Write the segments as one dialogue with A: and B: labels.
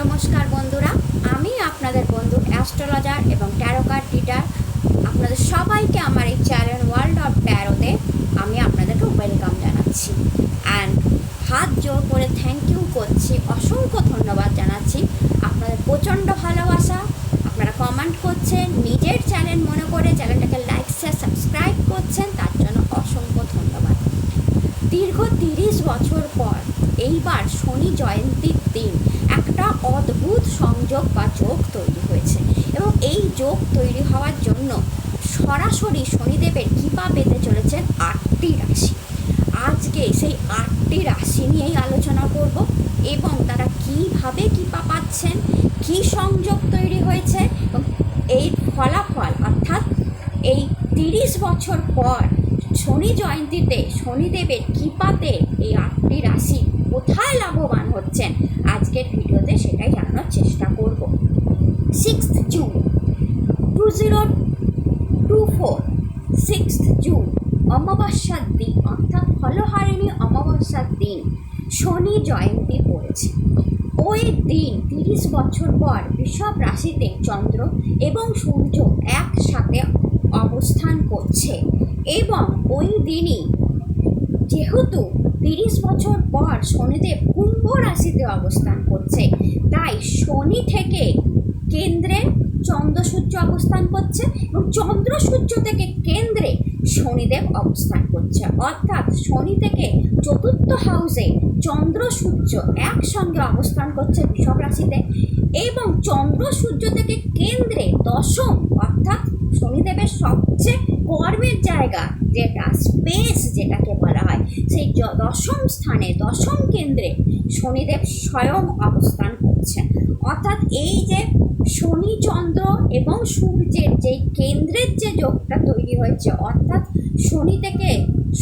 A: নমস্কার বন্ধুরা, আমি আপনাদের বন্ধু অ্যাস্ট্রোলজার এবং ট্যারোকার রিডার। আপনাদের সবাইকে আমার এই চ্যানেল ওয়ার্ল্ড অফ ট্যারোতে আমি আপনাদেরকে ওয়েলকাম জানাচ্ছি। অ্যান্ড হাত জোর করে থ্যাংক ইউ করছি, অসংখ্য ধন্যবাদ জানাচ্ছি। আপনাদের প্রচণ্ড ভালোবাসা, আপনারা কমেন্ট করছেন, নিজের চ্যানেল মনে করে চ্যানেলটাকে লাইক শেয়ার সাবস্ক্রাইব করছেন, তার জন্য অসংখ্য ধন্যবাদ। দীর্ঘ তিরিশ বছর পর এইবার শনি জয়ন্তীর দিন। একটা অদ্ভুত সংযোগ বা যোগ তৈরি হয়েছে এবং এই যোগ তৈরি হওয়ার জন্য সরাসরি শনিদেবের কৃপা পেতে চলেছেন আটটি রাশি। আজকে সেই আটটি রাশি নিয়েই আলোচনা করব এবং তারা কীভাবে কৃপা পাচ্ছেন, কি সংযোগ তৈরি হয়েছে এবং এই ফলাফল অর্থাৎ এই তিরিশ বছর পর শনি জয়ন্তীতে, শনিদেবের কৃপাতে এই আটটি রাশি কোথায় লাভবান হচ্ছেন? আজকের ভিডিওতে সেটাই জানানোর চেষ্টা করব। Six June two zero two four six June অমাবস্যার দিন, অর্থাৎ ফলহারিণী অমাবস্যার দিন, শনি জয়ন্তী পড়েছে। ওই দিন তিরিশ বছর পর, বৃষভ রাশিতে চন্দ্র এবং সূর্য একসাথে অবস্থান করছে। এবং ওই দিনই যেহেতু তিরিশ বছর পর শনিদেব কুম্ভ রাশিতে অবস্থান করছে, তাই শনি থেকে কেন্দ্রে চন্দ্র সূর্য অবস্থান করছে এবং চন্দ্র সূর্য থেকে কেন্দ্রে শনিদেব অবস্থান করছে। অর্থাৎ শনি থেকে চতুর্থ হাউসে চন্দ্র সূর্য একসঙ্গে অবস্থান করছে বৃষভ রাশিতে এবং চন্দ্র সূর্য থেকে কেন্দ্রে দশম, অর্থাৎ শনিদেবের সবচেয়ে কর্মের জায়গা যেটা স্পেস যেটাকে বলা হয়, সেই দশম স্থানে, দশম কেন্দ্রে শনিদেব স্বয়ং অবস্থান করছেন। অর্থাৎ এই যে শনি চন্দ্র এবং সূর্যের যে কেন্দ্রের যে যোগটা তৈরি হয়েছে, অর্থাৎ শনি থেকে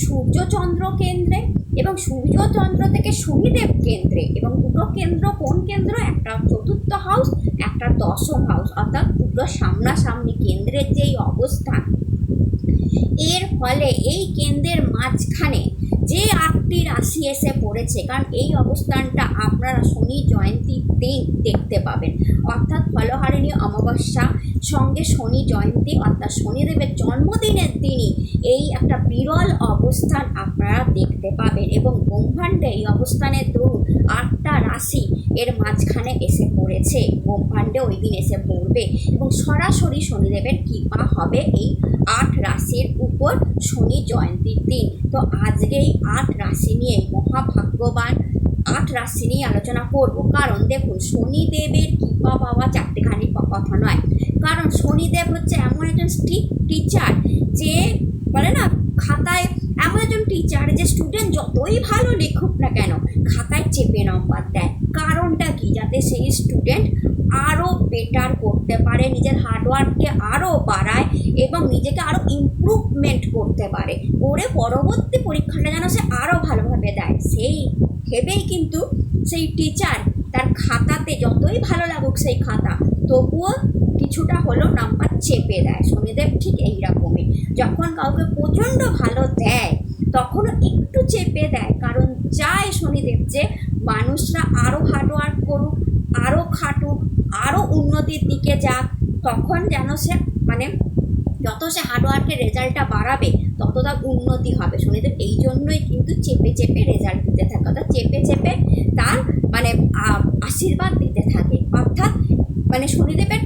A: সূর্য চন্দ্র কেন্দ্রে এবং সূর্য চন্দ্র থেকে শনিদেব কেন্দ্রে এবং দুটো কেন্দ্র, কোন কেন্দ্র? একটা চতুর্থ হাউস একটা দশম হাউস অর্থাৎ দুটো সামনাসামনি কেন্দ্রের যেই অবস্থান এর ফলে এই কেন্দ্রের মাঝখানে যে আটটি রাশি এসে পড়েছে, কারণ এই অবস্থানটা আপনারা শনি জয়ন্তীর দিন দেখতে পাবেন। অর্থাৎ ফলহারিণী অমাবস্যা, সঙ্গে শনি জয়ন্তী, অর্থাৎ শনিদেবের জন্মদিনের দিনই এই একটা বিরল অবস্থান আপনারা দেখতে পাবেন। এবং ব্রহ্মাণ্ডে এই অবস্থানের দরুন আটটা রাশি এর মাঝখানে এসে পড়েছে। ব্রহ্মাণ্ডে ওই দিন এসে পড়বে এবং সরাসরি শনিদেবের কৃপা হবে এই আট রাশির উপর শনি জয়ন্তীর দিন। তো আজকে এই আট রাশি নিয়ে মহাভাগ্যবান আট রাশি নিয়ে আলোচনা করব। কারণ দেখুন, শনিদেবের কৃপা পাওয়া চারটেখানি কথা নয়। কারণ শনিদেব হচ্ছে এমন একজন স্ট্রিক টিচার যে বলে না, খাতায় এমন একজন টিচার যে স্টুডেন্ট যতই ভালো লিখুক না কেন, খাতায় চেপে নম্বর দেয়। কারণটা কি? যাতে সেই স্টুডেন্ট আরও বেটার করতে পারে, নিজের হার্ডওয়ার্ককে আরও বাড়ায় এবং নিজেকে আরও ইমপ্রুভমেন্ট করতে পারে। করে পরবর্তী পরীক্ষাটা যেন সে আরও ভালোভাবে দেয়। সেই ভেবেই কিন্তু সেই টিচার তার খাতাতে যতই ভালো লাগুক সেই খাতা, তবুও কিছুটা হলেও নাম্বার চেপে দেয়। শনিদেব ঠিক এইরকমই। যখন কাউকে প্রচণ্ড ভালো দেয়, তখনও একটু চেপে দেয়। কারণ চায় শনিদেব যে মানুষরা আরও হার্ডওয়ার্ক করুক আরও খাটুক আরও উন্নতির দিকে যাক, তখন যেন সে মানে যত সে হার্ডওয়ার্কের রেজাল্টটা বাড়াবে, তত তার উন্নতি হবে। শনিদেব এই জন্যই কিন্তু চেপে চেপে রেজাল্ট দিতে থাকে। অর্থাৎ চেপে চেপে তার মানে আশীর্বাদ দিতে থাকে। অর্থাৎ মানে শনিদেবের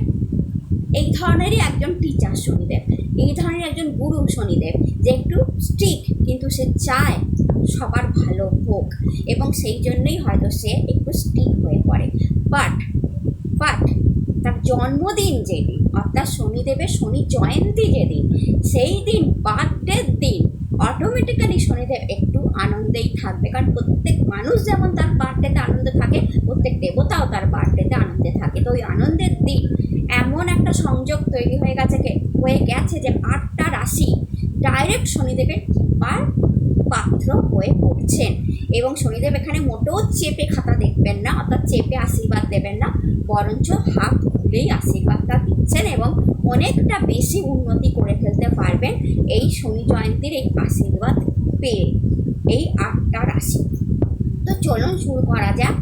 A: এই ধরনেরই একজন টিচার শনিদেব। এই ধরনের একজন গুরু শনিদেব যে একটু স্ট্রিক্ট কিন্তু সে চায় সবার ভালো হোক এবং সেই জন্যই হয়তো সে একটু স্ট্রিক হয়ে পড়ে। বাট বাট তার জন্মদিন যেদিন, অর্থাৎ শনিদেবের শনি জয়ন্তী যেদিন, সেই দিন বার্থডের দিন অটোমেটিক্যালি শনিদেব একটু আনন্দেই থাকবে। কারণ প্রত্যেক মানুষ যেমন তার বার্থডেতে আনন্দ থাকে, প্রত্যেক দেবতাও তার বার্থডেতে আনন্দে থাকে। তো ওই আনন্দের দিন এমন একটা সংযোগ তৈরি হয়ে গেছে হয়ে গেছে যে আটটা রাশি। ডাইরেক্ট শনিদেবের কৃপার পাত্র হয়ে পড়ছেন। এবং শনিদেব এখানে মোটেও চেপে খাতা দেখবেন না, অর্থাৎ চেপে আশীর্বাদ দেবেন না, বরঞ্চ হাত খুলেই আশীর্বাদটা দিচ্ছেন এবং অনেকটা বেশি উন্নতি করে ফেলতে পারবেন এই শনি জয়ন্তীর এই আশীর্বাদ পেয়ে, এই আটটা রাশি। তো চলুন শুরু করা যাক।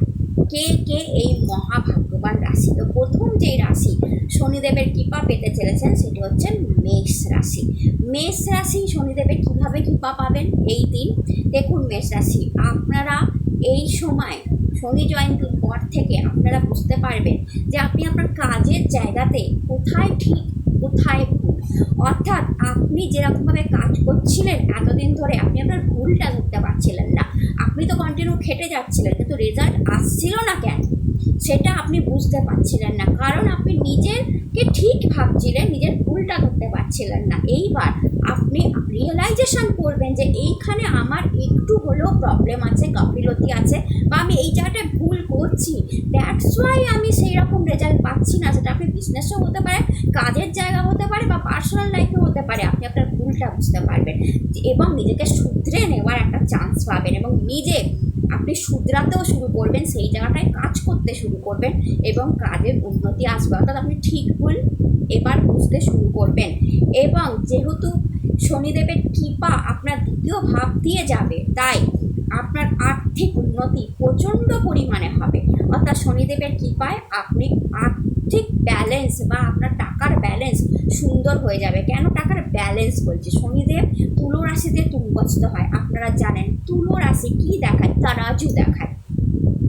A: কে কে এই মহাভাগ্যবান রাশি? তো প্রথম যেই রাশি শনিদেবের কৃপা পেতে চলেছেন সেটি হচ্ছে মেষ রাশি। মেষ রাশি শনিদেবের কীভাবে কৃপা পাবেন এই দিন? দেখুন মেষ রাশি, আপনারা এই সময় শনি জয়ন্তীর পর থেকে আপনারা বুঝতে পারবেন যে আপনি আপনার কাজের জায়গাতে কোথায় ঠিক, কোথায় ভুল। অর্থাৎ আপনি যেরকমভাবে কাজ করছিলেন, এতদিন ধরে আপনি আপনার ভুলটা ধরতে পারছিলেন না। আপনি তো কন্টিনিউ খেটে যাচ্ছিলেন, কিন্তু রেজাল্ট আসছিল না কেন? সেটা আপনি বুঝতে পারছিলেন না। কারণ আপনি নিজেরকে ঠিক ভাবছিলেন, নিজের ভুলটা করতে পারছিলেন না। এইবার আপনি রিয়েলাইজেশন করবেন যে এইখানে আমার একটু হলেও প্রবলেম আছে, গাফিলতি আছে বা আমি এই জায়গাটায় ভুল করছি। দ্যাটস ওয়াই আমি সেই রকম রেজাল্ট পাচ্ছি না। সেটা আপনি বিজনেসও হতে পারে, কাজের জায়গা হতে পারে বা পার্সোনাল লাইফেও হতে পারে। আপনি আপনার ভুলটা বুঝতে পারবেন এবং নিজেকে শুধরে নেওয়ার একটা চান্স পাবেন এবং নিজে আপনি শুধরাতেও শুরু করবেন, সেই জায়গাটায় কাজ করতে শুরু করবেন এবং কাজের উন্নতি আসবে। অর্থাৎ আপনি ঠিক ভুল এবার বুঝতে শুরু করবেন। এবং যেহেতু শনিদেবের কৃপা আপনার দ্বিতীয় ভাব দিয়ে যাবে। তাই আপনার আর্থিক উন্নতি প্রচণ্ড পরিমাণে হবে। অর্থাৎ শনিদেবের কৃপায় আপনি আর্থিক ব্যালেন্স বা আপনার টাকার ব্যালেন্স সুন্দর হয়ে যাবে। কেন টাকার ব্যালেন্স বলছি? শনিদেব তুলো রাশিতে তুঙ্গস্থ হয়। আপনারা জানেন তুলো রাশি কী দেখায়? তারাজু দেখায়।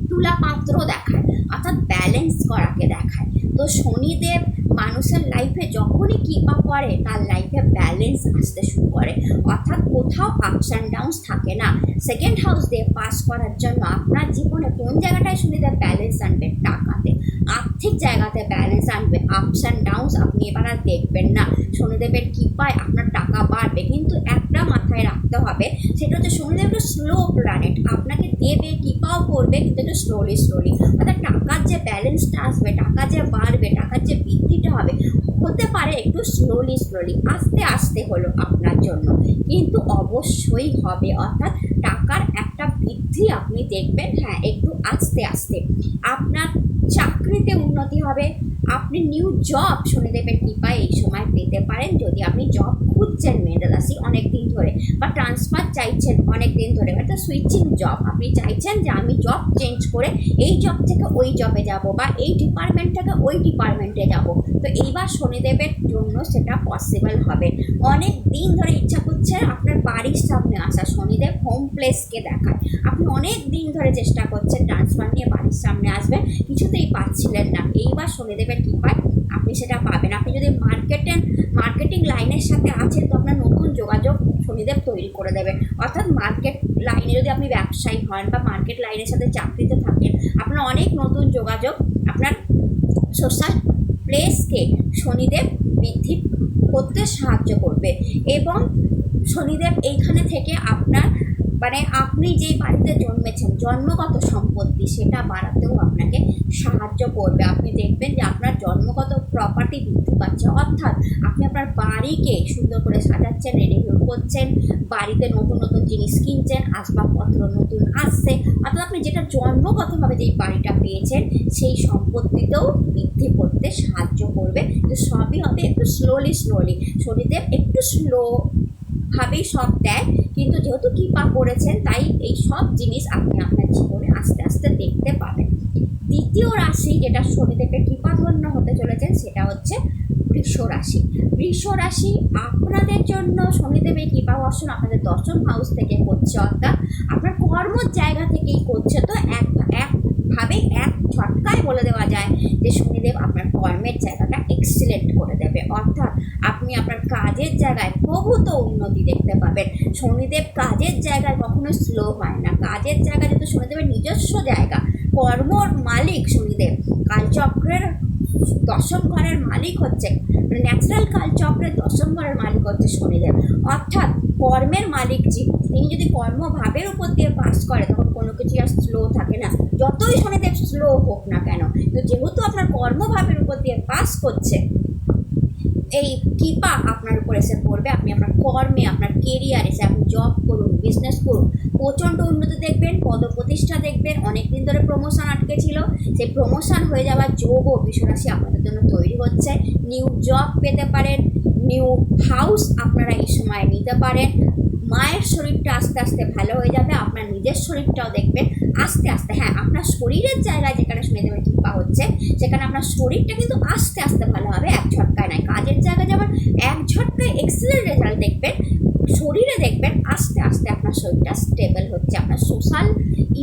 A: তুলা পাত্র দেখায়। অর্থাৎ ব্যালেন্স করাকে দেখায়। তো শনিদেব মানুষের লাইফে যখনই কৃপা করে, তার লাইফে ব্যালেন্স আসতে শুরু করে। অর্থাৎ কোথাও আপস অ্যান্ড ডাউনস থাকে না। সেকেন্ড হাউস দিয়ে পাস করার জন্য আপনার জীবনে কোন জায়গাটায় শনিদেব ব্যালেন্স আনবে টাকাতে। আর্থিক জায়গাতে ব্যালেন্স আনবে। আপস অ্যান্ড ডাউনস আপনি এবার আর দেখবেন না। শনিদেবের কৃপায় আপনার টাকা বাড়বে। কিন্তু একটা মাথায় রাখতে হবে, সেটা হচ্ছে শনিদেব একটু স্লো প্ল্যানেট আপনাকে দেবে, কৃপাও করবে, কিন্তু একটু স্লোলি স্লোলি অর্থাৎ টাকার যে ব্যালেন্সটা আসবে, টাকা যে বাড়বে, টাকার যে বৃদ্ধিটা হবে। হতে পারে একটু স্লোলি স্লোলি আস্তে আস্তে হলো আপনার জন্য। কিন্তু অবশ্যই হবে। অর্থাৎ টাকার একটা বৃদ্ধি আপনি দেখবেন হ্যাঁ একটু আস্তে আস্তে। আপনার চাকরিতে উন্নতি হবে আপনি নিউ জব শনিদেবের কৃপায় এই সময় পেতে পারেন যদি আপনি জব খুঁজছেন রাশি অনেক দিন ধরে বা ট্রান্সফার চাইছেন অনেক দিন ধরে অর্থাৎ সুইচিং জব আপনি চাইছেন যে আমি জব চেঞ্জ করে এই জব থেকে ওই জবে যাব বা এই ডিপার্টমেন্ট থেকে ওই ডিপার্টমেন্টে যাব। তো এইবার শনিদেবের জন্য সেটা পসিবল হবে। অনেক দিন ধরে ইচ্ছা করছে আপনার বাড়ির সামনে আসা। শনিদেব হোম প্লেসকে দেখায়। আপনি অনেক দিন ধরে চেষ্টা করছেন ট্রান্সফার নিয়ে বাড়ির সামনে আসবেন, কিছুতেই পাচ্ছিলেন না। এইবার শনিদেবের কৃপায় আপনি সেটা পাবেন। আপনি যদি মার্কেটে মার্কেটিং লাইনের সাথে আছেন, তো আপনার নতুন যোগাযোগ শনিদেব তৈরি করে দেবে। অর্থাৎ মার্কেট লাইনে যদি আপনি ব্যবসায়ী হন বা মার্কেট লাইনের সাথে চাকরিতে থাকেন, আপনার অনেক নতুন যোগাযোগ আপনার সোশ্যাল প্লেসকে শনিদেব বৃদ্ধি করতে সাহায্য করবে। এবং শনিদেব এইখানে থেকে আপনার মানে আপনি যেই বাড়িতে জন্মেছেন, জন্মগত সম্পত্তি সেটা বাড়াতেও আপনাকে সাহায্য করবে। আপনি দেখবেন যে আপনার জন্মগত প্রপার্টি বৃদ্ধি পাচ্ছে। অর্থাৎ আপনি আপনার বাড়িকে সুন্দর করে সাজাচ্ছেন রেডি করছেন, বাড়িতে নতুন নতুন জিনিস কিনছেন, আসবাবপত্র নতুন আসছে। অর্থাৎ আপনি যেটা জন্মগতভাবে যেই বাড়িটা পেয়েছেন, সেই সম্পত্তিতেও বৃদ্ধি করতে সাহায্য করবে। সবই হবে একটু স্লোলি স্লোলি শনিদেব একটু স্লো ভাবেই সব দেয়। কিন্তু যেহেতু কৃপা করেছেন, তাই এই সব জিনিস আপনি আপনার জীবনে আস্তে আস্তে দেখতে পাবেন। দ্বিতীয় রাশি যেটা শনিদেবের কৃপাধন্য হতে চলেছেন, সেটা হচ্ছে বৃষ রাশি। বৃষ রাশি আপনাদের জন্য শনিদেবের কৃপা বর্ষণ আপনাদের দশম হাউস থেকে করছে অর্থাৎ আপনার কর্মর জায়গা থেকেই করছে। তো এক একভাবে এক ছটকায় বলে দেওয়া যায় যে শনিদেব আপনার কর্মের জায়গাটা এক্সিলেন্ট করে দেবে। অর্থাৎ আপনি আপনার কাজের জায়গায় প্রভূত উন্নতি দেখতে পাবেন। শনিদেব কাজের জায়গায় কখনো স্লো হয় না। কাজের জায়গা যেহেতু শনিদেবের নিজস্ব জায়গা, কর্মর মালিক শনিদেব। কালচক্রের দশম ঘরের মালিক হচ্ছে ন্যাচারাল কালচক্রের দশম ঘরের মালিক হচ্ছে শনিদেব। অর্থাৎ কর্মের মালিক যে তিনি যদি কর্মভাবের উপর দিয়ে পাস করে, তখন কোনো কিছু আর স্লো থাকে না। যতই শনিদেব স্লো হোক না কেন। কিন্তু যেহেতু আপনার কর্মভাবের উপর দিয়ে পাস করছে, এই কৃপা আপনার উপর এসে পড়বে। আপনি আপনার কর্মে, আপনার কেরিয়ার সে আপনি জব করুন বিজনেস করুন। প্রচণ্ড উন্নতি দেখবেন, পদপ্রতিষ্ঠা দেখবেন অনেক দিন ধরে প্রমোশন আটকে ছিল। সেই প্রমোশন হয়ে যাওয়ার যোগও বিশ্বরাশি আপনাদের জন্য তৈরি হচ্ছে। নিউ জব পেতে পারেন নিউ হাউস আপনারা এই সময় নিতে পারেন। মায়ের শরীরটা আস্তে আস্তে ভালো হয়ে যাবে, আপনার নিজের শরীরটাও দেখবেন আস্তে আস্তে। হ্যাঁ আপনার শরীরের জায়গায় যেখানে শুনে দেবেন কৃপা হচ্ছে, সেখানে আপনার শরীরটা কিন্তু আস্তে আস্তে ভালো হবে, এক ঝটকায় নয়। কাজের জায়গায় যেমন এক ঝটকায় এক্সেলেন্ট রেজাল্ট দেখবেন শরীরে দেখবেন আস্তে আস্তে আপনার শরীরটা স্টেবল হচ্ছে, আপনার সোশ্যাল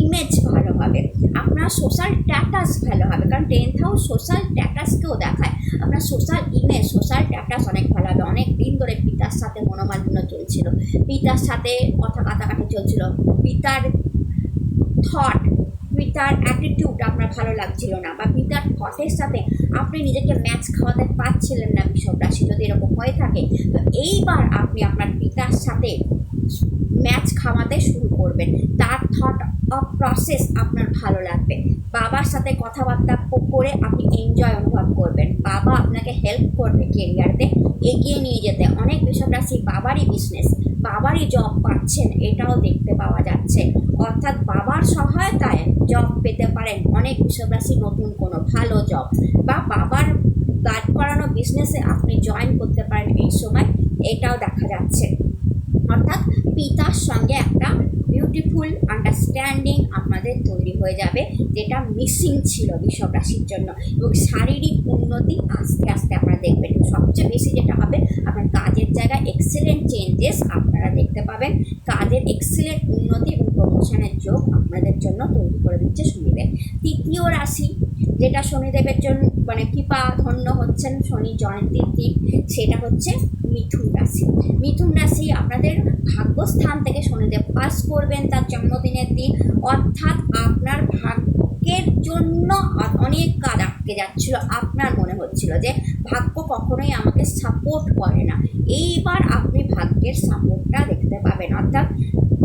A: ইমেজ ভালো হবে, আপনার সোশ্যাল স্ট্যাটাস ভালো হবে, কারণ টেন্থ হাউস সোশ্যাল স্ট্যাটাসকেও দেখায়, আপনার সোশ্যাল ইমেজ সোশ্যাল স্ট্যাটাস অনেক ভালো হবে। অনেক দিন ধরে পিতার সাথে মনোমালিন্য চলছিল, পিতার সাথে কথা কাটাকাটি চলছিল, পিতার থট পিতার অ্যাটিটিউড আপনার ভালো লাগছিল না বা পিতার থটের সাথে আপনি নিজেকে ম্যাচ খাওয়াতে পারছিলেন না বিষব রাশি যদি এরকম হয়ে থাকে, তো এইবার আপনি আপনার পিতার সাথে ম্যাচ খাওয়াতে শুরু করবেন। তার থট অফ প্রসেস আপনার ভালো লাগবে। বাবার সাথে কথাবার্তা করে আপনি এনজয় অনুভব করবেন। বাবা আপনাকে হেল্প করবে কেরিয়ারতে এগিয়ে নিয়ে যেতে। অনেক বিষব রাশি বাবারই বিজনেস বাবারই জব পাচ্ছেন, এটাও দেখতে পাওয়া যাচ্ছে। অর্থাৎ বাবার সহায়তায় জব পেতে পারেন অনেক বিষব রাশি নতুন কোনো ভালো জব বা বাবার গার্ড করানো বিজনেসে আপনি জয়েন করতে পারেন এই সময়, এটাও দেখা যাচ্ছে। অর্থাৎ পিতার সঙ্গে একটা বিউটিফুল আন্ডারস্ট্যান্ডিং আপনাদের তৈরি হয়ে যাবে, যেটা মিসিং ছিল বিষব রাশির জন্য এবং শারীরিক উন্নতি আস্তে আস্তে আপনারা দেখবেন। সবচেয়ে বেশি যেটা হবে, আপনার কাজের জায়গায় এক্সেলেন্ট চেঞ্জেস আপনারা দেখতে পাবেন। কাজের এক্সেলেন্ট উন্নতি এবং প্রমোশনের যোগ আপনাদের জন্য তৈরি করে দিচ্ছে শনিদেব। তৃতীয় রাশি, যেটা শনিদেবের জন্য মানে কৃপা ধন্য হচ্ছেন শনি জয়ন্তীর দিন, সেটা হচ্ছে মিথুন রাশি। মিথুন রাশি আপনাদের ভাগ্যস্থান থেকে শনিদেব পাস করবেন তার জন্মদিনের দিন। অর্থাৎ আপনার ভাগ্যের জন্য অনেক কাজ আটকে যাচ্ছিল। আপনার মনে হচ্ছিল যে ভাগ্য কখনোই আমাকে সাপোর্ট করে না। এইবার আপনি ভাগ্যের সাপোর্টটা দেখতে পাবেন। অর্থাৎ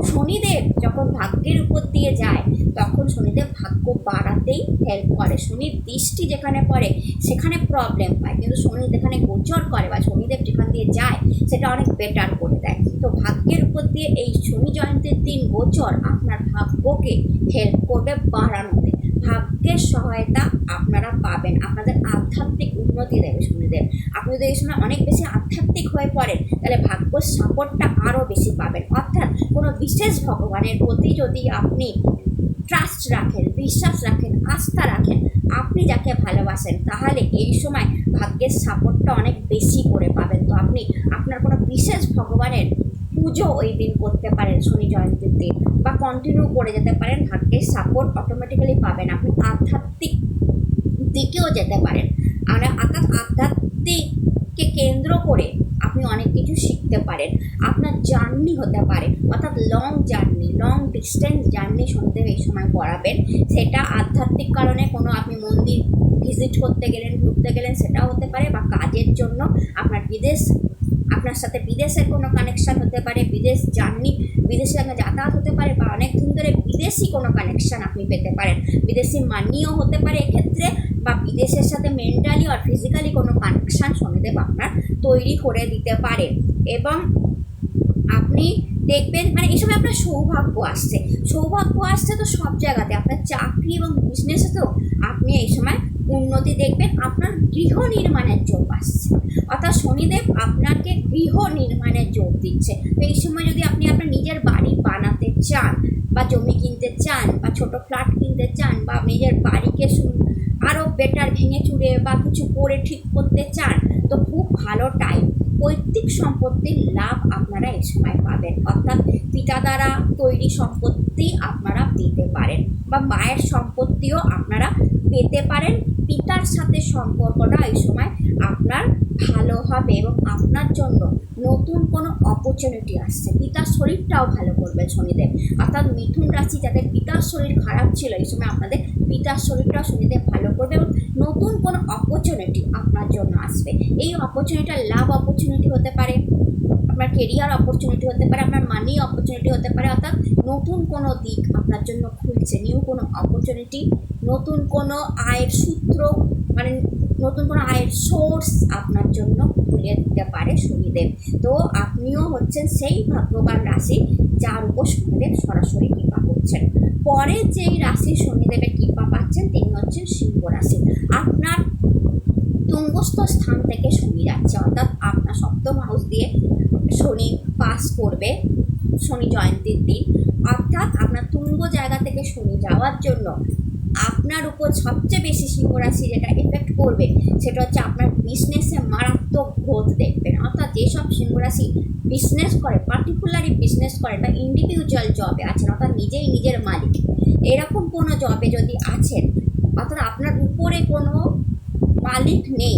A: শনিদেব যখন ভাগ্যের উপর দিয়ে যায়, তখন শনিদেব ভাগ্য বাড়াতেই হেল্প করে। শনির দৃষ্টি যেখানে পড়ে, সেখানে প্রবলেম হয়। কিন্তু শনি যেখানে গোচর করে বা শনিদেব যেখান দিয়ে যায়, সেটা অনেক বেটার করে দেয়। তো ভাগ্যের উপর দিয়ে এই শনি জয়ন্তীর দিন গোচর আপনার ভাগ্যকে হেল্প করবে, বাড়ানোতে। ভাগ্যের সহায়তা আপনারা পাবেন। আপনাদের আধ্যাত্মিক উন্নতি দেবে শনিদেব আপনি যদি এই সময় অনেক বেশি আধ্যাত্মিক হয়ে পড়েন, তাহলে ভাগ্যর সাপোর্টটা আরও বেশি পাবেন। অর্থাৎ কোনো বিশেষ ভগবানের প্রতি যদি আপনি ট্রাস্ট রাখেন, বিশ্বাস রাখেন, আস্থা রাখেন, আপনি যাকে ভালোবাসেন, তাহলে এই সময় ভাগ্যের সাপোর্টটা অনেক বেশি করে পাবেন। তো আপনি আপনার কোনো বিশেষ ভগবানের পুজো ওই দিন করতে পারেন শনি জয়ন্তীর দিন বা কন্টিনিউ করে যেতে পারেন, ভাগ্যের সাপোর্ট অটোমেটিক্যালি পাবেন। আপনি আধ্যাত্মিক দিকেও যেতে পারেন। আর অর্থাৎ আধ্যাত্মিককে কেন্দ্র করে আপনি অনেক কিছু শিখতে পারেন। আপনার জার্নি হতে পারে, অর্থাৎ long journey long distance journey শুনতে এই সময় করাবেন। সেটা আধ্যাত্মিক কারণে কোনো আপনি মন্দির ভিজিট করতে গেলেন, ঘুরতে গেলেন, সেটাও হতে পারে বা কাজের জন্য আপনার বিদেশ আপনার সাথে বিদেশের কোনো কানেকশান হতে পারে, বিদেশ জার্নি বিদেশের সঙ্গে যাতায়াত হতে পারে বা অনেক দিন ধরে বিদেশি কোনো কানেকশান আপনি পেতে পারেন। বিদেশি মানিও হতে পারে এক্ষেত্রে বা বিদেশের সাথে মেন্টালি আর ফিজিক্যালি কোনো কানেকশান শনিদেব আপনার তৈরি করে দিতে পারে। এবং আপনি দেখবেন মানে এই সময় আপনার সৌভাগ্য আসছে। সৌভাগ্য আসছে তো সব জায়গাতে। আপনার চাকরি এবং বিজনেসে তো আপনি এই সময় উন্নতি দেখবেন, আপনার গৃহ নির্মাণের যোগ আসছে অর্থাৎ শনিদেব আপনাকে গৃহ নির্মাণের যোগ দিচ্ছে। তো এই সময় যদি আপনি আপনার নিজের বাড়ি বানাতে চান, বা জমি কিনতে চান, বা ছোট ফ্ল্যাট কিনতে চান, বা নিজের বাড়িকে আরও বেটার ভেঙে চুড়ে বা কিছু করে ঠিক করতে চান, তো খুব ভালো টাইম পৈতৃক সম্পত্তির লাভ আপনারা এই সময় পাবেন। অর্থাৎ পিতা দ্বারা তৈরি সম্পত্তি আপনারা পেতে পারেন, বা মায়ের সম্পত্তিও আপনারা পেতে পারেন। পিতার সাথে সম্পর্কটা এই সময় আপনার ভালো হবে এবং আপনার জন্য নতুন কোনো অপরচুনিটি আসছে। পিতার শরীরটাও ভালো করবে শনিদেব। অর্থাৎ মিথুন রাশি যাদের পিতার শরীর খারাপ ছিল, এই সময় আপনাদের পিতার শরীরটাও শনিদেব ভালো করবে এবং নতুন কোনো অপরচুনিটি আপনার জন্য আসবে। এই অপরচুনিটিটা লাভ অপরচুনিটি হতে পারে। আপনার কেরিয়ার অপরচুনিটি হতে পারে, আপনার মানি অপরচুনিটি হতে পারে, অর্থাৎ নতুন কোনো দিক আপনার জন্য খুলছে নিউ কোনো অপরচুনিটি নতুন কোনো আয়ের সূত্র মানে নতুন কোনো আয়ের সোর্স আপনার জন্য খুলে দিতে পারে শনিদেব। তো আপনিও হচ্ছেন সেই ভাগ্যবান রাশি যার উপর শনিদেব সরাসরি কৃপা করছেন। পরে যেই রাশি শনিদেবের কৃপা পাচ্ছেন, তিনি হচ্ছেন সিংহ রাশি। আপনার তুঙ্গস্থ স্থান থেকে শনি যাচ্ছে, অর্থাৎ আপনার সপ্তম হাউস দিয়ে শনি পাস করবে, শনি জয়ন্তীর দিন। অর্থাৎ আপনার তুঙ্গ জায়গা থেকে শনি যাওয়ার জন্য আপনার উপর সবচেয়ে বেশি সিংহ রাশি যেটা এফেক্ট করবে, সেটা হচ্ছে আপনার বিজনেসে মারাত্মক গ্রোথ দেখবেন। অর্থাৎ যেসব সিংহ রাশি বিজনেস করে পার্টিকুলারলি বিজনেস করে বা ইন্ডিভিজুয়াল জবে আছেন, অর্থাৎ নিজেই নিজের মালিক, এরকম কোনো জবে যদি আছেন, অর্থাৎ আপনার উপরে কোনো মালিক নেই,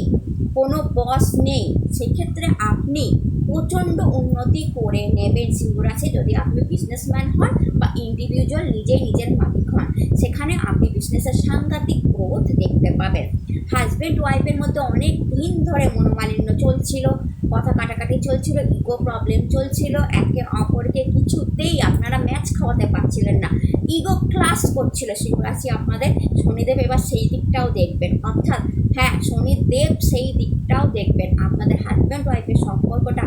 A: কোনো বস নেই, সেক্ষেত্রে আপনি প্রচণ্ড উন্নতি করে নেবেন আছে যদি আপনি বিজনেসম্যান হন বা ইন্ডিভিজুয়াল নিজেই নিজের মালিক হন সেখানে আপনি বিজনেসের সাংঘাতিক গ্রোথ দেখতে পাবেন। হাজব্যান্ড ওয়াইফের মধ্যে অনেক দিন ধরে মনোমালিন্য চলছিল, কথা কাটাকাটি চলছিল ইগো প্রবলেম চলছিল, একে অপরকে কিছুতেই আপনারা ম্যাচ খাওয়াতে পারছিলেন না। ইগো ক্লাস করছিল সিংহরাশি আপনাদের, শনিদেব এবার সেই দিকটাও দেখবেন। অর্থাৎ হ্যাঁ শনিদেব সেই দিকটাও দেখবেন। আপনাদের হাজব্যান্ড ওয়াইফের সম্পর্কটা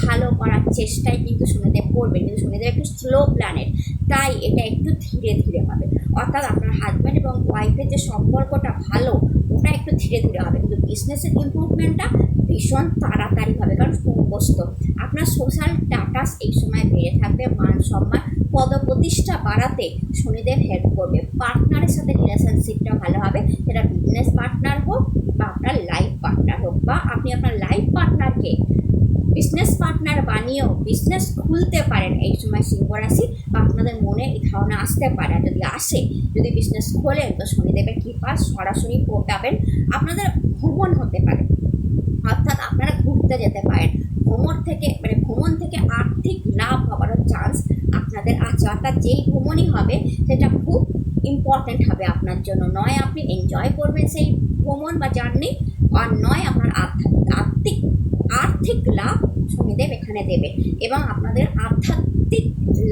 A: ভালো করার চেষ্টাই কিন্তু শনিদেব করবেন। কিন্তু শনিদেব একটু স্লো প্ল্যানেট তাই এটা একটু ধীরে ধীরে হবে। অর্থাৎ আপনার হাজব্যান্ড এবং ওয়াইফের যে সম্পর্কটা ভালো, ওটা একটু ধীরে ধীরে হবে। কিন্তু বিজনেসের ইম্প্রুভমেন্টটা ভীষণ তাড়াতাড়ি হবে, কারণ কুম্ভস্থ আপনার সোশ্যাল স্ট্যাটাস এই সময় বেড়ে থাকবে, মান সম্মান, পদপ্রতিষ্ঠা বাড়াতে শনিদেব হেল্প করবে। পার্টনারের সাথে রিলেশনশিপটা ভালো হবে, সেটা বিজনেস পার্টনার হোক বা আপনার লাইফ পার্টনার হোক বা আপনি আপনার লাইফ পার্টনারকে বিজনেস পার্টনার বানিয়েও বিজনেস খুলতে পারেন এই সময় সিংহ রাশি, বা আপনাদের মনে এই ধারণা আসতে পারে। যদি আসে, যদি বিজনেস খোলেন তো শনিদেবের কৃপা সরাসরি পাবেন আপনাদের ভ্রমণ হতে পারে। অর্থাৎ আপনারা ঘুরতে যেতে পারেন। ভ্রমণ থেকে মানে ভ্রমণ থেকে আর্থিক লাভ হওয়ারও চান্স আপনাদের আছে। অর্থাৎ যেই ভ্রমণই হবে, সেটা খুব ইম্পর্ট্যান্ট হবে আপনার জন্য। নয়, আপনি এনজয় করবেন সেই ভ্রমণ বা জার্নি আর নয়, আপনার আর্থিক আর্থিক লাভ শনিদেব এখানে দেবে এবং আপনাদের আধ্যাত্মিক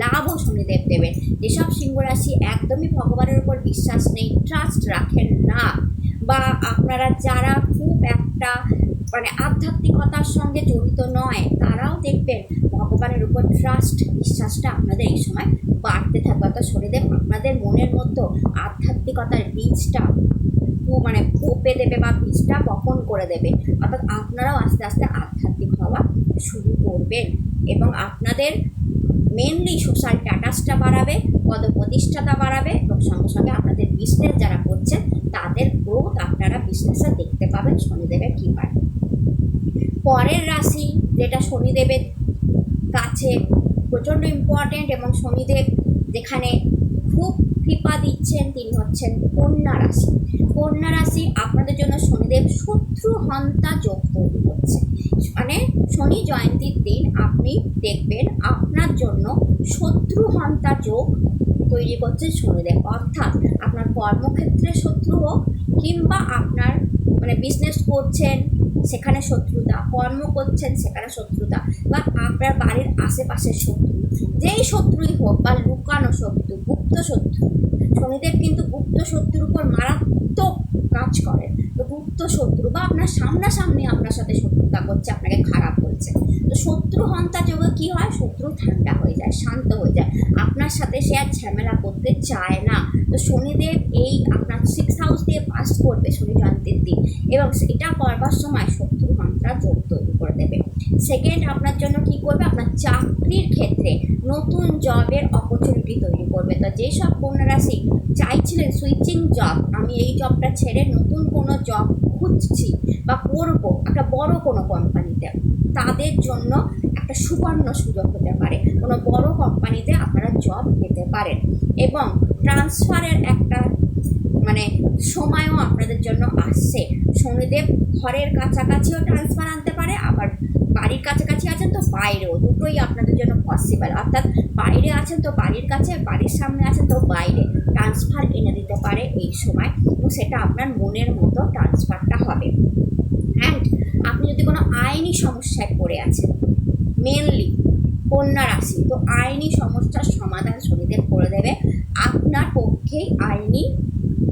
A: লাভও শনিদেব দেবেন যেসব সিংহ রাশি একদমই ভগবানের উপর বিশ্বাস নেই ট্রাস্ট রাখেন না বা আপনারা যারা খুব একটা মানে আধ্যাত্মিকতার সঙ্গে জড়িত নয়, তারাও দেখবেন ভগবানের উপর ট্রাস্ট বিশ্বাসটা আপনাদের এই সময় বাড়তে থাকবে। অর্থাৎ শনিদেব আপনাদের মনের মধ্যে আধ্যাত্মিকতার বীজটা মানে পোপে দেবে বা বীজটা বপন করে দেবে। অর্থাৎ আপনারাও আস্তে আস্তে আধ্যাত্মিক হওয়া শুরু করবেন এবং আপনাদের মেনলি সোশ্যাল স্ট্যাটাসটা বাড়াবে পদ প্রতিষ্ঠাতা বাড়াবে এবং সঙ্গে সঙ্গে আপনাদের বিজনেস যারা করছেন তাদের গ্রোথ আপনারা বিজনেসে দেখতে পাবেন শনিদেবের কৃপায়। পরের রাশি, যেটা শনিদেবের কাছে প্রচণ্ড ইম্পর্ট্যান্ট এবং শনিদেব যেখানে কৃপা দিচ্ছেন তিনি হচ্ছেন কন্যা রাশি। কন্যা রাশি আপনাদের জন্য শনিদেব শত্রু হন্তা যোগ তৈরি করছে। মানে শনি জয়ন্তীর দিন আপনি দেখবেন আপনার জন্য শত্রু হন্তা যোগ তৈরি করছে শনিদেব। অর্থাৎ আপনার কর্মক্ষেত্রে শত্রু হোক কিংবা আপনার মানে বিজনেস করছেন, সেখানে শত্রুতা, কর্ম করছেন, সেখানে শত্রুতা বা আপনার বাড়ির আশেপাশের শত্রু। যেই শত্রুই হোক বা লুকানো শত্রু গুপ্ত শত্রু শনিদেব কিন্তু গুপ্ত শত্রুর উপর মারাত্মক কাজ করেন। তো গুপ্ত শত্রু বা আপনার সামনাসামনি আপনার সাথে শত্রুতা করছে, আপনাকে খারাপ বলছে। তো শত্রু হন্তা যোগে কী হয়? শত্রু ঠান্ডা হয়ে যায়, শান্ত হয়ে যায়। আপনার সাথে সে আর ঝামেলা করতে চায় না। তো শনিদেব এই আপনার সিক্স হাউস দিয়ে পাস করবে, শনি জয়ন্তীর দিন। এবং এটা করবার সময় শত্রু হন্তা যোগ তৈরি করে দেবে। সেকেন্ড আপনার জন্য কি করবে? আপনার চাকরির ক্ষেত্রে নতুন জবের অপরচুনিটি তৈরি করবে। তো যেসব কন্যা রাশি চাইছিলেন সুইচিং জব আমি এই জবটা ছেড়ে নতুন কোনো জব খুঁজছি বা করব একটা বড় কোনো কোম্পানিতে তাদের জন্য একটা সুবর্ণ সুযোগ হতে পারে। কোনো বড় কোম্পানিতে আপনারা জব পেতে পারেন। এবং ট্রান্সফারের একটা মানে সময়ও আপনাদের জন্য আসছে। শনিদেব ঘরের কাছাকাছিও ট্রান্সফার আনতে পারে, আবার বাড়ির কাছাকাছি আছেন তো বাইরেও। দুটোই আপনাদের জন্য পসিবল অর্থাৎ বাইরে আছেন তো বাড়ির কাছে, বাড়ির সামনে আছেন তো বাইরে। ট্রান্সফার এনে দিতে পারে এই সময়, এবং সেটা আপনার মনের মতো ট্রান্সফারটা হবে। অ্যান্ড আপনি যদি কোনো আইনি সমস্যায় পড়ে আছেন মেনলি কন্যা রাশি। তো আইনি সমস্যার সমাধান শনিদেব করে দেবে। আপনার পক্ষেই আইনি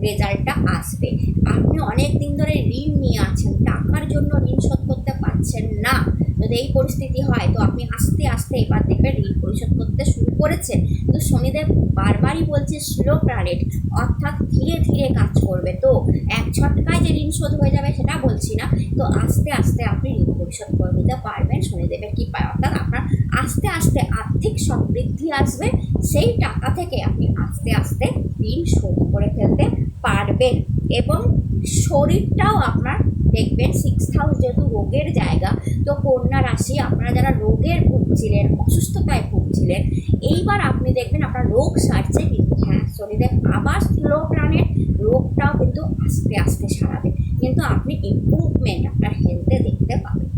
A: রেজাল্টটা আসবে। আপনি অনেক দিন ধরে ঋণ নিয়ে আছেন, টাকার জন্য ঋণ শোধ করতে পারছেন না। যদি এই পরিস্থিতি হয়, তো আপনি আস্তে আস্তে এবার দেখবেন ঋণ পরিশোধ করতে শুরু করেছেন। কিন্তু শনিদেব বারবারই বলছে স্লো প্ল্যানেট অর্থাৎ ধীরে ধীরে কাজ করবে। তো এক ছটকায় যে ঋণ শোধ হয়ে যাবে সেটা বলছি না। তো আস্তে আস্তে আপনি ঋণ পরিশোধ করে দিতে পারবেন শনিদেবের কি পায় অর্থাৎ আপনার আস্তে আস্তে আর্থিক সমৃদ্ধি আসবে। সেই টাকা থেকে আপনি আস্তে আস্তে ঋণ শোধ করে ফেলতে পারবেন এবং শরীরটাও আপনার দেখবেন সিক্স হাউস যেহেতু রোগের জায়গা, তো কন্যা রাশি আপনারা যারা রোগের ভুগছিলেন, অসুস্থতায় ভুগছিলেন, এইবার আপনি দেখবেন আপনার রোগ সারছে কিন্তু হ্যাঁ শরীরে আবার স্লো প্রাণের রোগটাও কিন্তু আস্তে আস্তে সারাবে। কিন্তু আপনি ইম্প্রুভমেন্ট আপনার হেলথে দেখতে পাবেন।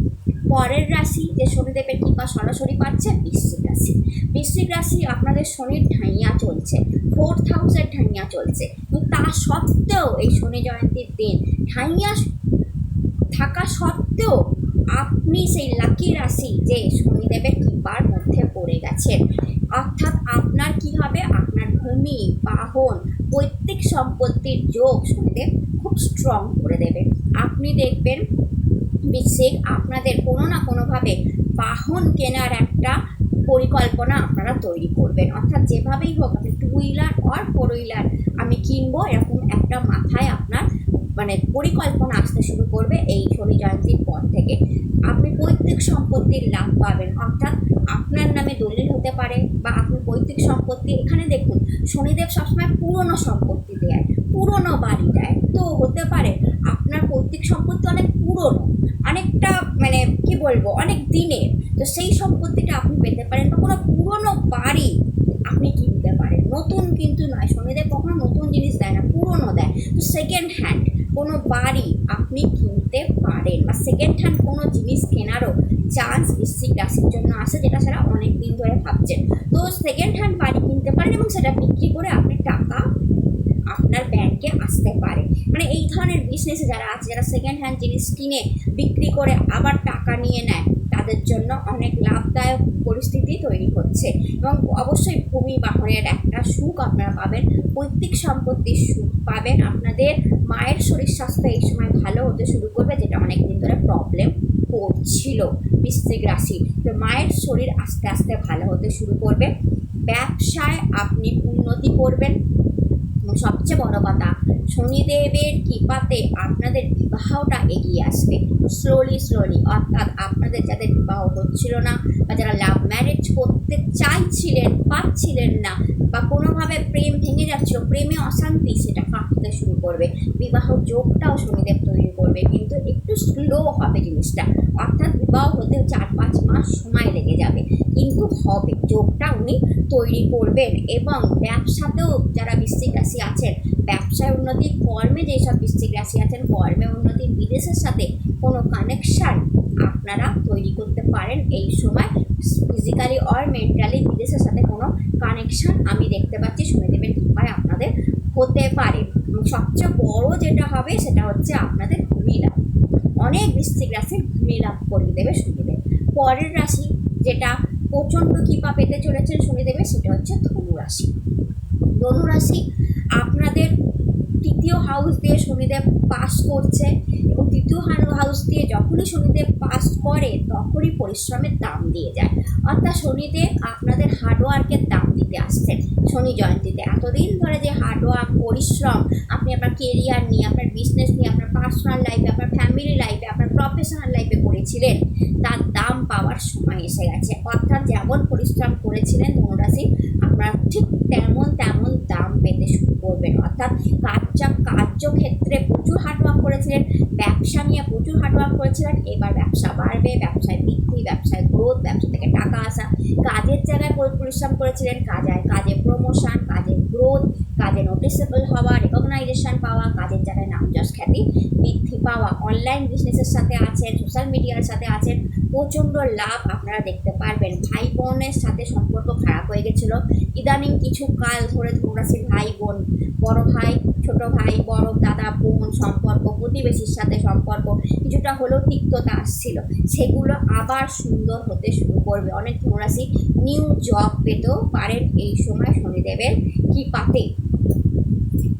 A: পরের রাশি যে শনিদেবের কৃপা সরাসরি পাচ্ছে বৃশ্চিক রাশি। বৃশ্চিক রাশি আপনাদের শনির ঠাইয়া চলছে ফোর্থ হাউসের ঠাইয়া চলছে। কিন্তু তা সত্ত্বেও এই শনি জয়ন্তীর দিন ঠাইয়া থাকা সত্ত্বেও আপনি সেই লাকি রাশি যে শনিদেবের কৃপার মধ্যে পড়ে গেছেন। অর্থাৎ আপনার কি হবে? আপনার ভূমি, বাহন, পৈতৃক সম্পত্তির যোগ শনিদেব খুব স্ট্রং করে দেবে। আপনি দেখবেন বিশ্বের আপনাদের কোনো না কোনোভাবে বাহন কেনার একটা পরিকল্পনা আপনারা তৈরি করবেন। অর্থাৎ যেভাবেই হোক, আপনি two wheeler or four wheeler আমি কিনবো, এরকম একটা মাথায় আপনার মানে পরিকল্পনা আসতে শুরু করবে এই শনি জয়ন্তীর পর থেকে। আপনি পৈতৃক সম্পত্তির লাভ পাবেন। অর্থাৎ আপনার নামে দলিল হতে পারে বা আপনি পৈতৃক সম্পত্তি, এখানে দেখুন, শনিদেব সবসময় পুরনো সম্পত্তি দেয়, পুরনো বাড়ি দেয়। তো হতে পারে আপনার পৈতৃক সম্পত্তি অনেক পুরনো। অনেকটা মানে কি বলব, অনেক দিনের তো সেই সম্পত্তিটা আপনি পেতে পারেন বা কোনো পুরনো বাড়ি আপনি কিনতে পারেন। নতুন কিন্তু নয় শনিদেব কখনো নতুন জিনিস দেয় না, পুরনো দেয়। তো সেকেন্ড হ্যান্ড কোনো বাড়ি আপনি কিনতে পারেন বা সেকেন্ড হ্যান্ড কোনো জিনিস কেনারও চান্স বৃশ্চিক রাশির জন্য আসে যেটা সেটা অনেক দিন ধরে ভাবছেন। তো সেকেন্ড হ্যান্ড বাড়ি কিনতে পারেন এবং সেটা বিক্রি করে আপনি টাকা আপনার ব্যাংকে আসতে পারে মানে এই ধরনের বিজনেসে যারা আছে, যারা সেকেন্ড হ্যান্ড জিনিস কিনে বিক্রি করে আবার টাকা নিয়ে নেয়, তাদের জন্য অনেক লাভদায়ক পরিস্থিতি তৈরি হচ্ছে। এবং অবশ্যই ভূমি বাহনের একটা সুখ আপনারা পাবেন, পৈতৃক সম্পত্তির সুখ পাবেন। আপনাদের মায়ের শরীর স্বাস্থ্য এই সময় ভালো হতে শুরু করবে, যেটা অনেক দিন ধরে প্রবলেম করছিল বৃশ্চিক রাশি। তো মায়ের শরীর আস্তে আস্তে ভালো হতে শুরু করবে। ব্যবসায় আপনি উন্নতি করবেন। সবচেয়ে বড় কথা শনিদেবের কৃপাতে আপনাদের বিবাহটা এগিয়ে আসবে। স্লোলি স্লোলি অর্থাৎ আপনাদের যাদের বিবাহ হচ্ছিল না বা যারা লাভ ম্যারেজ করতে চাইছিলেন পাচ্ছিলেন না বা কোনোভাবে প্রেম ভেঙে যাচ্ছিল প্রেমে অশান্তি, সেটা কাটতে শুরু করবে। বিবাহ যোগটাও শনিদেব তৈরি করবে, কিন্তু একটু স্লো হবে জিনিসটা। অর্থাৎ বিবাহ হতে চার পাঁচ মাস সময় লেগে যাবে, কিন্তু হবে। যোগটা উনি তৈরি করবেন এবং ব্যবসাতেও যারা রাশি আছেন ব্যবসায় উন্নতি, কর্মে যেসব বৃশ্চিক রাশি আছেন, কর্মে উন্নতি, বিদেশের সাথে কোনো কানেকশান আপনারা তৈরি করতে পারেন। এই সময় ফিজিক্যালি অর মেন্টালি বিদেশের সাথে কোনো কানেকশান আমি দেখতে পাচ্ছি শনিদেবের কৃপায় আপনাদের হতে পারে। সবচেয়ে বড় যেটা হবে, সেটা হচ্ছে আপনাদের ভূমি লাভ। অনেক বৃশ্চিক রাশির ভূমি লাভ করিয়ে দেবে শনিদেব পরের রাশি যেটা প্রচণ্ড কৃপা পেতে চলেছেন শনিদেবের সেটা হচ্ছে ধনু রাশি। ধনু রাশি আপনাদের তৃতীয় হাউস দিয়ে শনিদেব পাস করছে এবং তৃতীয় হাউস দিয়ে যখনই শনিদেব পাস করে, তখনই পরিশ্রমের দাম দিয়ে যায়। অর্থাৎ শনিদেব আপনাদের হার্ডওয়ার্কের দাম দিতে আসছেন। শনি জয়ন্তীতে। এতদিন ধরে যে হার্ডওয়ার্ক পরিশ্রম, আপনি আপনার কেরিয়ার নিয়ে, আপনার বিজনেস নিয়ে, আপনার পার্সোনাল লাইফে আপনার ফ্যামিলি লাইফে আপনার প্রফেশনাল লাইফে করেছিলেন তার দাম পাওয়ার সময় এসে গেছে। অর্থাৎ যেমন পরিশ্রম করেছিলেন ধনুরাশি, আপনার ঠিক তেমন তেমন দাম পেতে শুরু করবেন। অর্থাৎ কার্য, কার্যক্ষেত্রে প্রচুর হার্ডওয়ার্ক করেছিলেন, ব্যবসা নিয়ে প্রচুর হার্ডওয়ার্ক করেছিলেন, এবার ব্যবসা বাড়বে, ব্যবসায় বৃদ্ধি, ব্যবসায় গ্রোথ ব্যবসা থেকে টাকা আসা। কাজের জায়গায় পরিশ্রম করেছিলেন কাজে কাজে প্রমোশন কাজে গ্রোথ কাজে নোটিসেবল হওয়া রেকগনাইজেশন পাওয়া, কাজের জায়গায় নাম যশ খ্যাতি বৃদ্ধি পাওয়া। অনলাইন বিজনেসের সাথে আছেন সোশ্যাল মিডিয়ার সাথে আছেন, প্রচণ্ড লাভ আপনারা দেখতে পারবেন। ভাই বোনের সাথে সম্পর্ক খারাপ হয়ে গেছিল। ইদানিং কিছু কাল ধরে ধনুরাশির ভাই বোন, বড় ভাই, ছোট ভাই, বড় বোন সম্পর্ক, প্রতিবেশীর সাথে সম্পর্ক কিছুটা হলেও তিক্ততা আসছিল। সেগুলো আবার সুন্দর হতে শুরু করবে। অনেক ধনুরাশি নিউ জব পেতেও পারেন এই সময় শনিদেবের কৃপাতে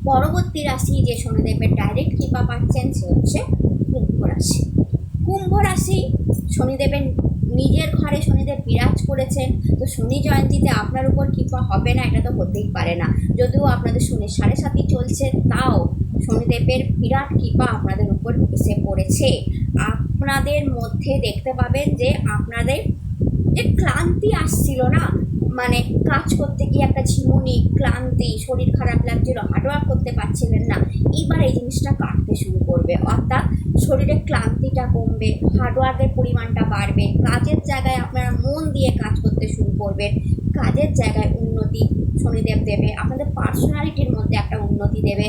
A: পরবর্তী রাশি যে শনিদেবের ডাইরেক্ট কৃপা পাচ্ছেন, সে হচ্ছে কুম্ভ রাশি। কুম্ভ রাশি শনিদেবের নিজের ঘরে শনিদেব বিরাজ করেছেন, তো শনি জয়ন্তীতে আপনার উপর কৃপা হবে না, এটা তো হতেই পারে না। যদিও আপনাদের শনি সাড়ে সাতই চলছে, তাও শনিদেবের বিরাট কৃপা আপনাদের উপর এসে পড়েছে। আপনাদের মধ্যে দেখতে পাবেন যে আপনাদের যে ক্লান্তি আসছিল না মানে কাজ করতে গিয়ে একটা ঝিমুনি, ক্লান্তি, শরীর খারাপ লাগছিল হার্ডওয়ার্ক করতে পারছিলেন না, এবার এই জিনিসটা কাটতে শুরু করবে। অর্থাৎ শরীরে ক্লান্তিটা কমবে হার্ডওয়ার্কের পরিমাণটা বাড়বে, কাজের জায়গায় আপনারা মন দিয়ে কাজ করতে শুরু করবেন। কাজের জায়গায় উন্নতি শনিদেব দেবে, আপনাদের পার্সোনালিটির মধ্যে একটা উন্নতি দেবে।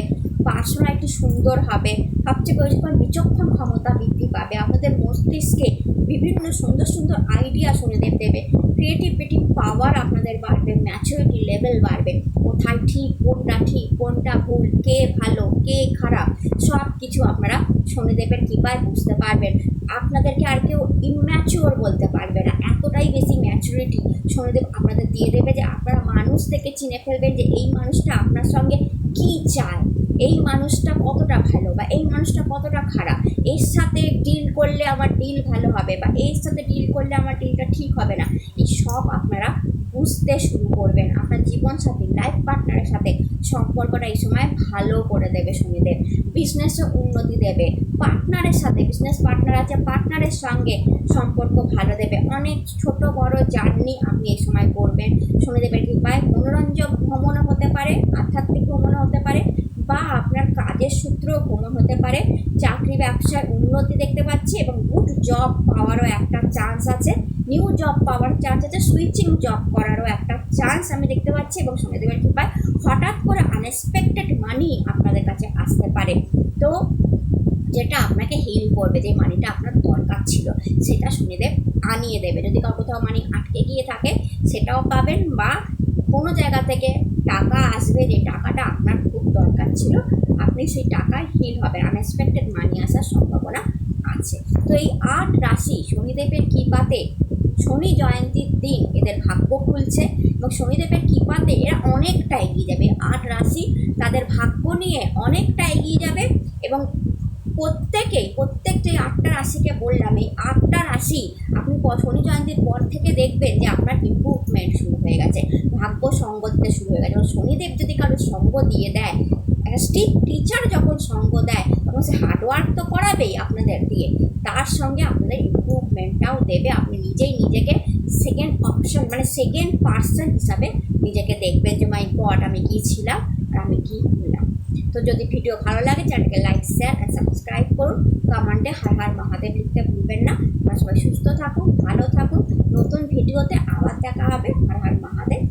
A: পার্সোনালিটি সুন্দর হবে। সবচেয়ে বেশিক্ষণ বিচক্ষণ ক্ষমতা বৃদ্ধি পাবে। আমাদের মস্তিষ্কে বিভিন্ন সুন্দর সুন্দর আইডিয়া শুনে দেবে। ক্রিয়েটিভিটি পাওয়ার আপনাদের বাড়বে ম্যাচুরিটি লেভেল বাড়বে। কোথায় ঠিক, কোনটা ঠিক, কোনটা ভুল, কে ভালো, কে খারাপ সব কিছু আপনারা শনিদেবের কৃপায় বুঝতে পারবেন। আপনাদেরকে আর কেউ ইম্যাচিওর বলতে পারবে না। এতটাই বেশি ম্যাচুরিটি শনিদেব আপনাদের দিয়ে দেবে যে আপনারা মানুষ থেকে চিনে ফেলবেন যে এই মানুষটা আপনার সঙ্গে কী চায়। এই মানুষটা কতটা ভালো বা এই মানুষটা কতটা খারাপ। এর সাথে ডিল করলে আমার ডিল ভালো হবে বা এর সাথে ডিল করলে আমার ডিলটা ঠিক হবে না। এই সব আপনারা বুঝতে শুরু করবেন। আপনার জীবন সাথী লাইফ পার্টনারের সাথে সম্পর্কটা এই সময় ভালো করে দেবে শনিদেব বিজনেসে উন্নতি দেবে। পার্টনারের সাথে বিজনেস পার্টনার আছে পার্টনারের সঙ্গে সম্পর্ক ভালো দেবে। অনেক ছোট, বড় জার্নি আপনি এই সময় করবেন। শনিদেবের কৃপায় মনোরঞ্জন ভ্রমণও হতে পারে, আধ্যাত্মিক ভ্রমণও হতে পারে। বা আপনার কাজের সূত্র ভ্রমণ হতে পারে, চাকরি ব্যবসায় উন্নতি দেখতে পাচ্ছি এবং গুড জব পাওয়ারও একটা চান্স আছে। নিউ জব পাওয়ার চান্স আছে সুইচিং জব করারও একটা চান্স আমি দেখতে পাচ্ছি এবং শনিদেবের কৃপায়, হঠাৎ করে আনএক্সপেক্টেড মানি আপনাদের কাছে আসতে পারে। তো যেটা আপনাকে হিল করবে, যে মানিটা আপনার দরকার ছিল, সেটা শনিদেব আনিয়ে দেবে। যদি কাউ কোথাও মানি আটকে গিয়ে থাকে, সেটাও পাবেন বা কোনো জায়গা থেকে টাকা আসবে, যে টাকাটা আপনার খুব দরকার ছিল, আপনি সেই টাকায় হিল হবে আনএক্সপেক্টেড মানি আসার সম্ভাবনা আছে। তো এই আট রাশি শনিদেবের কৃপাতে, শনি জয়ন্তীর দিন এদের ভাগ্য খুলছে এবং শনিদেবের কৃপাতে এরা অনেকটা এগিয়ে যাবে। আট রাশি তাদের ভাগ্য নিয়ে অনেকটা এগিয়ে যাবে এবং প্রত্যেকেই প্রত্যেক যে আটটা রাশিকে বললাম, এই আটটা রাশি আপনি শনি জয়ন্তীর পর থেকে দেখবেন যে আপনার ইম্প্রুভমেন্ট শুরু হয়ে গেছে, ভাগ্য সঙ্গ দিতে শুরু হয়ে গেছে। শনিদেব যদি কারও সঙ্গ দিয়ে দেয়, একটা স্ট্রিক্ট টিচার যখন সঙ্গ দেয়, তখন সে হার্ডওয়ার্ক তো করাবেই আপনাদের দিয়ে। তার সঙ্গে আপনাদের ইম্প্রুভমেন্টটাও দেবে। আপনি নিজেই নিজেকে সেকেন্ড অপশন মানে সেকেন্ড পার্সন হিসাবে নিজেকে দেখবেন যে, মাই গড, আমি কী ছিলাম আর আমি কী হলাম? তো যদি ভিডিও ভালো লাগে, চ্যানেলকে লাইক শেয়ার অ্যান্ড সাবস্ক্রাইব করুন। কমেন্টে হার হার মহাদেব লিখতে ভুলবেন না। আর সবাই সুস্থ থাকুন, ভালো থাকুন। নতুন ভিডিওতে আবার দেখা হবে। হার হার মহাদেব।